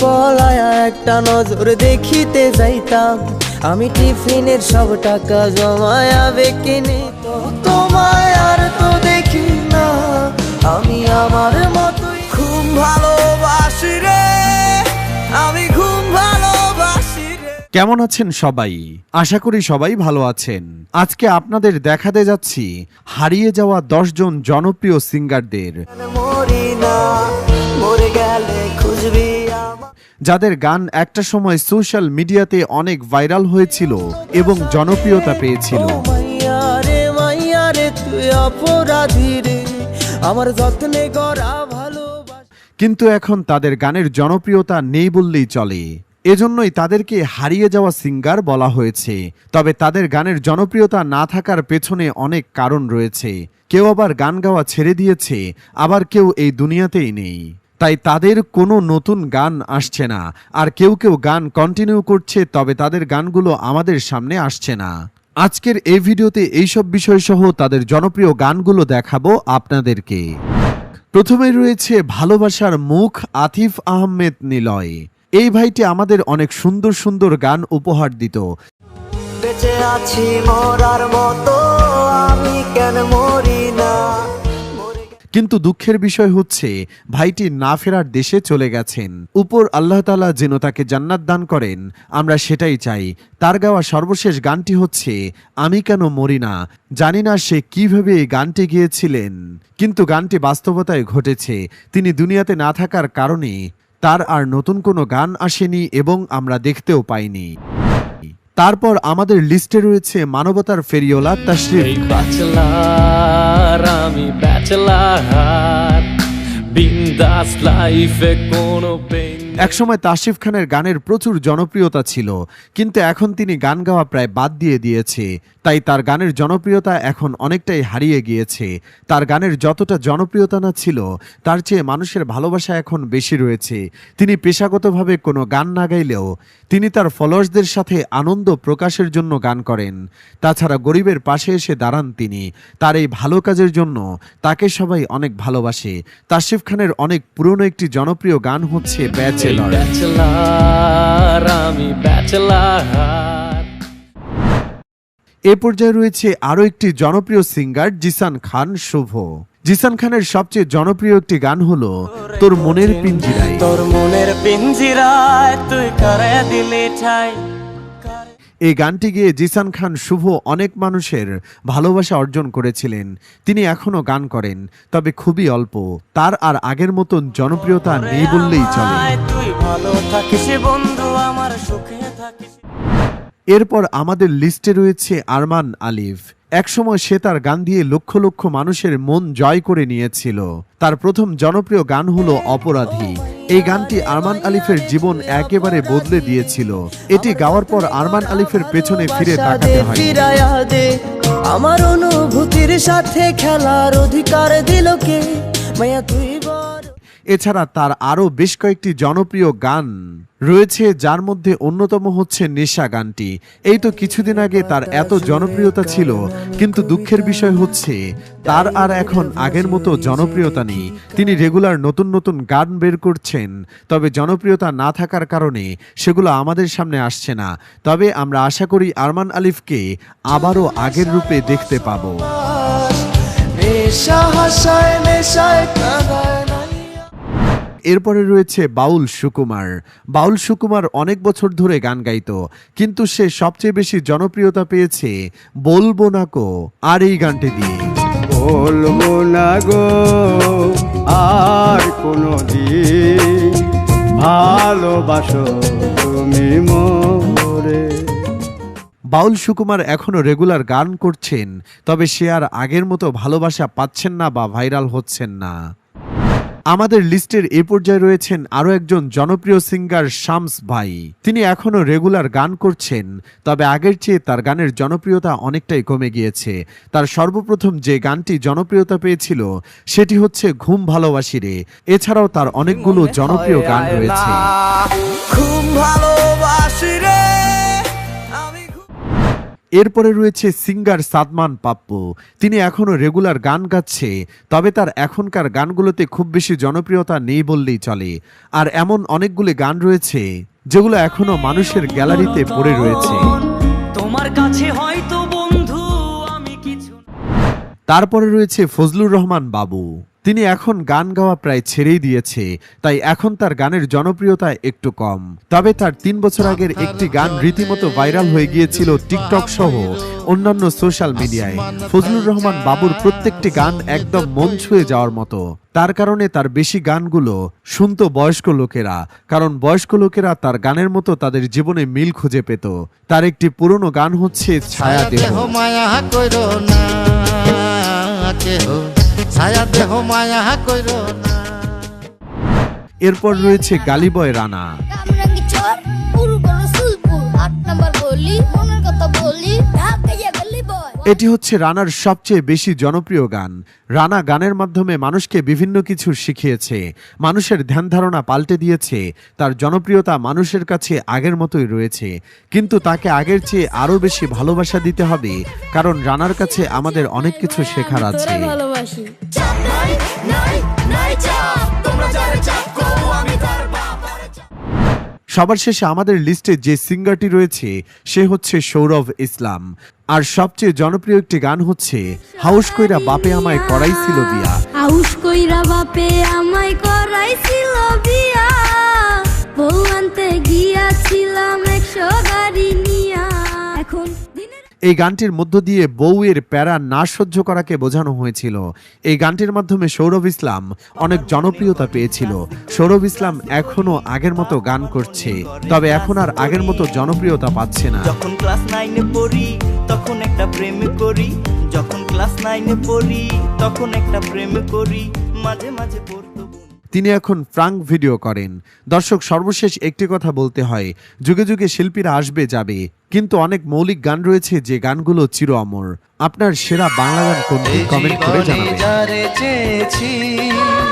পলায়া একটা নজর দেখিতে যাইতাম। আমি টিফিনের সব টাকা জমায়া কিনে তো তোমায় আর তো দেখি না। আমি আমার মতোই ঘুম ভালোবাসি রে। আমি ঘুম ভালোবাসি রে। কেমন আছেন সবাই? আশা করি সবাই ভালো আছেন। আজকে আপনাদের দেখাতে যাচ্ছি হারিয়ে যাওয়া দশজন জনপ্রিয় সিঙ্গারদের। মরি না মরে গেলে খুঁজবি। যাদের গান একটা সময় সোশ্যাল মিডিয়াতে অনেক ভাইরাল হয়েছিল এবং জনপ্রিয়তা পেয়েছিল। আমার যত্নে কিন্তু এখন তাদের গানের জনপ্রিয়তা নেই বললেই চলে। এজন্যই তাদেরকে হারিয়ে যাওয়া সিঙ্গার বলা হয়েছে। তবে তাদের গানের জনপ্রিয়তা না থাকার পেছনে অনেক কারণ রয়েছে। কেউ আবার গান গাওয়া ছেড়ে দিয়েছে আবার কেউ এই দুনিয়াতেই নেই। তাই তাদের কোনো নতুন গান আসছে না। আর কেউ কেউ গান কন্টিনিউ করছে, তবে তাদের গানগুলো আমাদের সামনে আসছে না। আজকের এই ভিডিওতে এইসব বিষয় সহ তাদের জনপ্রিয় গানগুলো দেখাবো আপনাদেরকে। প্রথমে রয়েছে ভালোবাসার মুখ আতিফ আহমেদ নিলয়। এই ভাইটি আমাদের অনেক সুন্দর সুন্দর গান উপহার দিত। বেঁচে আছি মরার মতো কিন্তু দুঃখের বিষয় হচ্ছে, ভাইটি না ফেরার দেশে চলে গেছেন। উপর আল্লাহ তালা যেন তাকে জান্নাত দান করেন, আমরা সেটাই চাই। তার গাওয়া সর্বশেষ গানটি হচ্ছে, আমি কেন মরি না? জানি না সে কীভাবে এই গানটি গিয়েছিলেন। কিন্তু গানটি বাস্তবতায় ঘটেছে, তিনি দুনিয়াতে না থাকার কারণে তার আর নতুন কোনো গান আসেনি এবং আমরা দেখতেও পাইনি। তারপর আমাদের লিস্টে রয়েছে মানবতার ফেরিওলা তাশরিফ। ব্যাচেলার আমি ব্যাচেলার বিন্দাস লাইফে কোনো পেইন একসময় তাশরিফ খানের গানের প্রচুর জনপ্রিয়তা ছিল, কিন্তু এখন তিনি গান গাওয়া প্রায় বাদ দিয়ে দিয়েছে। তাই তার গানের জনপ্রিয়তা এখন অনেকটাই হারিয়ে গিয়েছে। তার গানের যতটা জনপ্রিয়তা না ছিল, তার চেয়ে মানুষের ভালোবাসা এখন বেশি রয়েছে। তিনি পেশাগতভাবে কোনো গান না গাইলেও তিনি তার ফলোয়ার্সদের সাথে আনন্দ প্রকাশের জন্য গান করেন। তাছাড়া গরিবের পাশে এসে দাঁড়ান তিনি। তার এই ভালো কাজের জন্য তাকে সবাই অনেক ভালোবাসে। তাশরিফ খানের অনেক পুরনো একটি জনপ্রিয় গান হচ্ছে এই ব্যাচেলর ব্যাচেলার আমি ব্যাচেলার এ পর্যায়ে রয়েছে আরও একটি জনপ্রিয় সিঙ্গার জিসান খান শুভ। জিসান খানের সবচেয়ে জনপ্রিয় একটি গান হল তোর মনের পিঞ্জিরায়। তোর মনের পিঞ্জিরায় তুই করে দিলি ঠাই। এই গানটি গিয়ে জিসান খান শুভ অনেক মানুষের ভালোবাসা অর্জন করেছিলেন। তিনি এখনও গান করেন তবে খুবই অল্প। তার আর আগের মতন জনপ্রিয়তা নেই বললেই চলে। এরপর আমাদের লিস্টে রয়েছে আরমান আলিফ। একসময় সে তার গান দিয়ে লক্ষ লক্ষ মানুষের মন জয় করে নিয়েছিল। তার প্রথম জনপ্রিয় গান হলো অপরাধী। এই গানটি আরমান আলিফের জীবন একেবারে বদলে দিয়েছিল। এটি গাওয়ার পর আরমান আলিফের পেছনে ফিরে তাকাতে হয়। আমার অনুভূতির সাথে খেলার অধিকার দিল কে? মায়া তুই এছাড়া তার আরও বেশ কয়েকটি জনপ্রিয় গান রয়েছে, যার মধ্যে অন্যতম হচ্ছে নেশা গানটি। এই তো কিছুদিন আগে তার এত জনপ্রিয়তা ছিল, কিন্তু দুঃখের বিষয় হচ্ছে, তার আর এখন আগের মতো জনপ্রিয়তা নেই। তিনি রেগুলার নতুন নতুন গান বের করছেন, তবে জনপ্রিয়তা না থাকার কারণে সেগুলো আমাদের সামনে আসছে না। তবে আমরা আশা করি আরমান আলিফকে আবারও আগের রূপে দেখতে পাবো। নেশা হাসায়, নেশায় কাঁদায়। এরপরে রয়েছে বাউল সুকুমার। বাউল সুকুমার অনেক বছর ধরে গান গাইত কিন্তু সে সবচেয়ে বেশি জনপ্রিয়তা পেয়েছে বলব না কো আর এই গানটি দিয়ে। বলব না গো আর কোনো দিন ভালোবাসো তুমি মোরে। বাউল সুকুমার এখনও রেগুলার গান করছেন তবে সে আর আগের মতো ভালোবাসা পাচ্ছেন না বা ভাইরাল হচ্ছেন না। আমাদের লিস্টের এ পর্যায়ে রয়েছেন আরও একজন জনপ্রিয় সিঙ্গার শামস ভাই। তিনি এখনও রেগুলার গান করছেন তবে আগের চেয়ে তার গানের জনপ্রিয়তা অনেকটাই কমে গিয়েছে। তার সর্বপ্রথম যে গানটি জনপ্রিয়তা পেয়েছিল সেটি হচ্ছে ঘুম ভালোবাসি রে এছাড়াও তার অনেকগুলো জনপ্রিয় গান রয়েছে। ঘুম ভালোবাসি এরপরে রয়েছে সিঙ্গার সাদমান পাপ্পু। তিনি এখনও রেগুলার গান গাচ্ছে তবে তার এখনকার গানগুলোতে খুব বেশি জনপ্রিয়তা নেই বললেই চলে। আর এমন অনেকগুলি গান রয়েছে যেগুলো এখনও মানুষের গ্যালারিতে পড়ে রয়েছে। তোমার কাছে হয়তো বন্ধু আমি কিছু তারপরে রয়েছে ফজলুর রহমান বাবু। তিনি এখন গান গাওয়া প্রায় ছেড়েই দিয়েছে, তাই এখন তার গানের জনপ্রিয়তা একটু কম। তবে তার তিন বছর আগের একটি গান রীতিমতো ভাইরাল হয়ে গিয়েছিল টিকটক সহ অন্যান্য সোশ্যাল মিডিয়ায়। ফজলুর রহমান বাবুর প্রত্যেকটি গান একদম মন ছুঁয়ে যাওয়ার মতো। তার কারণে তার বেশি গানগুলো শুনতো বয়স্ক লোকেরা, কারণ বয়স্ক লোকেরা তার গানের মতো তাদের জীবনে মিল খুঁজে পেত। তার একটি পুরনো গান হচ্ছে ছায়া দেহ। মায়া না। এরপর রয়েছে গালিবয় রানা। এটি হচ্ছে রানার সবচেয়ে বেশি জনপ্রিয় গান। রানা গানের মাধ্যমে মানুষকে বিভিন্ন কিছু শিখিয়েছে মানুষের ধ্যান ধারণা পাল্টে দিয়েছে তার জনপ্রিয়তা মানুষের কাছে আগের মতোই রয়েছে। কিন্তু তাকে আগের চেয়ে আরও বেশি ভালোবাসা দিতে হবে কারণ রানার কাছে আমাদের অনেক কিছু শেখার আছে। ভালোবাসি। সবার শেষে আমাদের লিস্টে যে সিঙ্গারটি রয়েছে, সে হচ্ছে সৌরভ ইসলাম। আর সবচেয়ে জনপ্রিয় একটি গান হচ্ছে, হাউস কইরা বাপে আমায় করাইছিল বিয়া। হাউস কইরা বাপে আমায় করাইছিল বিয়া। বউ আনতে গিয়াছিলাম এই গানটির মধ্য দিয়ে বউয়ের প্যারা না সহ্য করাকে বোঝানো হয়েছিল। এই গানটির মাধ্যমে সৌরভ ইসলাম অনেক জনপ্রিয়তা পেয়েছিল। সৌরভ ইসলাম এখনও আগের মতো গান করছে, তবে এখন আর আগের মতো জনপ্রিয়তা পাচ্ছে না। যখন ক্লাস নাইনে পড়ি, তখন একটা প্রেম করি যখন ক্লাস নাইনে পড়ি, তখন একটা প্রেম করি মাঝে মাঝে বন্ধু। তিনি এখন ফ্রাঙ্ক ভিডিও করেন। দর্শক সর্বশেষ একটি কথা বলতে হয়। যুগে যুগে শিল্পীরা আসবে যাবে। কিন্তু অনেক মৌলিক গান রয়েছে যে গানগুলো চির অমর। আপনার সেরা বাংলা গান কোনটি? কমেন্ট করে জানাবেন।